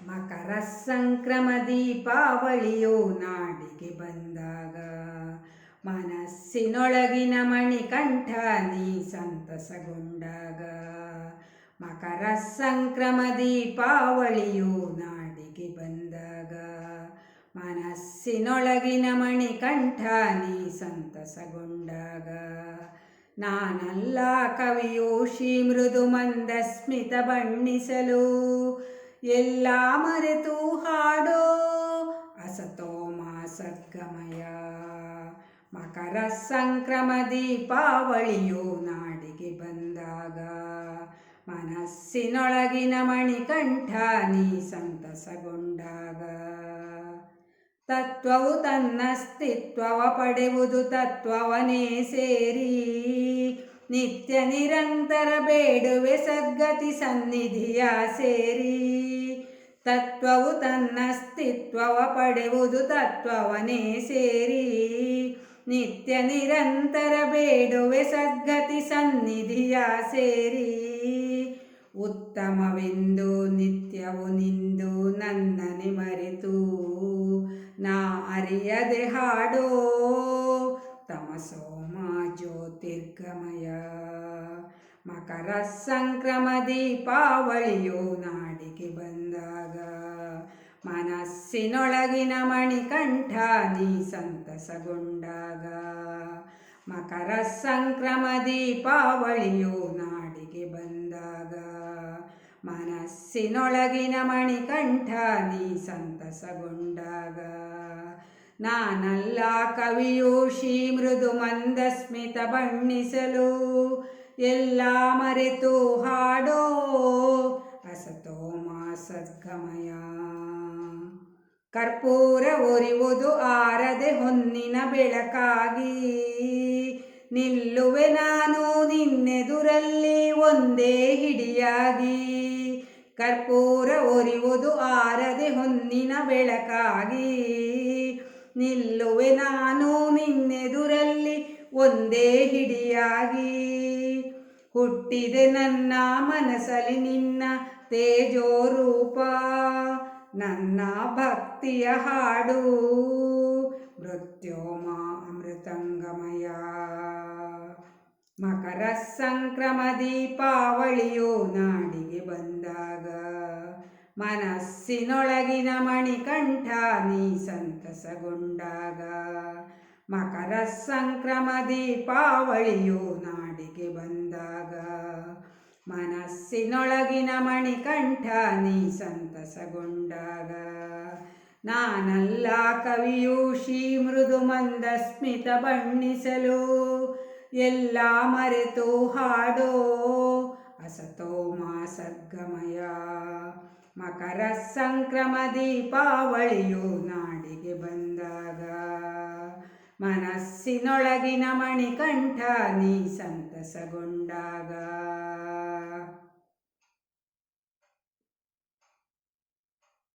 ಮಕರ ಸಂಕ್ರಮ ದೀಪಾವಳಿಯು ನಾಡಿಗೆ ಬಂದಾಗ ಮನಸ್ಸಿನೊಳಗಿನ ಮಣಿಕಂಠ ನೀ ಸಂತಸಗೊಂಡಾಗ ಮಕರ ಸಂಕ್ರಮ ದೀಪಾವಳಿಯು ನಾಡಿಗೆ ಬಂದಾಗ ಮನಸ್ಸಿನೊಳಗಿನ ಮಣಿಕಂಠ ನೀ ಸಂತಸಗೊಂಡಾಗ ನಾನಲ್ಲ ಕವಿಯೋಷಿ ಮೃದು ಮಂದಸ್ಮಿತ ಬಣ್ಣಿಸಲು ಎಲ್ಲ ಮರೆತು ಹಾಡೋ ಅಸತೋಮ ಸದ್ಗಮಯ ಮಕರ ಸಂಕ್ರಮ ದೀಪಾವಳಿಯು ನಾಡಿಗೆ ಬಂದಾಗ ಮನಸ್ಸಿನೊಳಗಿನ ಮಣಿಕಂಠ ನೀ ಸಂತಸಗೊಂಡಾಗ. ತತ್ವವು ತನ್ನ ಅಸ್ತಿತ್ವವ ಪಡೆಯುವುದು ತತ್ವವನೇ ಸೇರಿ ನಿತ್ಯ ನಿರಂತರ ಬೇಡುವೆ ಸದ್ಗತಿ ಸನ್ನಿಧಿಯ ಸೇರಿ ತತ್ವವು ತನ್ನಸ್ತಿತ್ವವ ಪಡೆವುದು ತತ್ವವನೇ ಸೇರಿ. ನಿತ್ಯ ನಿರಂತರ ಬೇಡುವೆ ಸದ್ಗತಿ ಸನ್ನಿಧಿಯ ಸೇರಿ. ಉತ್ತಮವೆಂದು ನಿತ್ಯವು ನಿಂದು ನನ್ನನೆ ಮರೆತು. ನಾ ಅರಿಯದೆ ಹಾಡೋ ಮಾ ಜ್ಯೋತಿರ್ಗಮಯ. ಮಕರ ಸಂಕ್ರಮ ದೀಪಾವಳಿಯೋ ನಾಡಿಗೆ ಬಂದಾಗ ಮನಸ್ಸಿನೊಳಗಿನ ಮಣಿಕಂಠ ನೀ ಸಂತಸಗೊಂಡಾಗ, ಮಕರ ಸಂಕ್ರಮ ದೀಪಾವಳಿಯು ನಾಡಿಗೆ ಬಂದಾಗ, ಮನಸ್ಸಿನೊಳಗಿನ ಮಣಿಕಂಠ ನೀ ಸಂತಸಗೊಂಡಾಗ, ನಾನಲ್ಲ ಕವಿಯು ಶ್ರೀ ಮೃದು ಮಂದಸ್ಮಿತ ಬಣ್ಣಿಸಲು, ಎಲ್ಲ ಮರೆತು ಹಾಡೋ ಅಸತೋಮ ಸದ್ಗಮಯ. ಕರ್ಪೂರ ಒರಿವುದು ಆರದೆ ಹೊನ್ನಿನ ಬೆಳಕಾಗಿ. ನಿಲ್ಲುವೆ ನಾನು ನಿನ್ನೆದುರಲ್ಲಿ ಒಂದೇ ಹಿಡಿಯಾಗಿ. ಕರ್ಪೂರ ಒರಿವುದು ಆರದೆ ಹೊನ್ನಿನ ಬೆಳಕಾಗಿ. ನಿಲ್ಲುವೆ ನಾನು ನಿನ್ನೆದುರಲ್ಲಿ ಒಂದೇ ಹಿಡಿಯಾಗಿ. ಹುಟ್ಟಿದೆ ನನ್ನ ಮನಸ್ಸಲ್ಲಿ ನಿನ್ನ ತೇಜೋ ರೂಪ ನನ್ನ ಭಕ್ತಿಯ ಹಾಡು. ಮೃತ್ಯೋಮ ಅಮೃತಂಗಮಯ ಮಕರ ಸಂಕ್ರಮ ದೀಪಾವಳಿಯು ನಾಡಿಗೆ ಬಂದಾಗ ಮನಸ್ಸಿನೊಳಗಿನ ಮಣಿಕಂಠ ನೀ ಸಂತಸಗೊಂಡಾಗ ಮಕರ ಸಂಕ್ರಮ ದೀಪಾವಳಿಯು ನಾಡಿಗೆ ಬಂದಾಗ ಮನಸ್ಸಿನೊಳಗಿನ ಮಣಿಕಂಠ ನೀ ಸಂತಸಗೊಂಡಾಗ, ನಾನಲ್ಲ ಕವಿಯು ಶ್ರೀ ಮೃದು ಮಂದಸ್ಮಿತ ಬಣ್ಣಿಸಲು, ಎಲ್ಲ ಮರೆತು ಹಾಡೋ ಅಸತೋ ಸದ್ಗಮಯ ಮಕರ ಸಂಕ್ರಮ ದೀಪಾವಳಿಯು ನಾಡಿಗೆ ಬಂದಾಗ ಮನಸ್ಸಿನೊಳಗಿನ ಮಣಿಕಂಠ ನೀ ಸಂತಸಗೊಂಡಾಗ.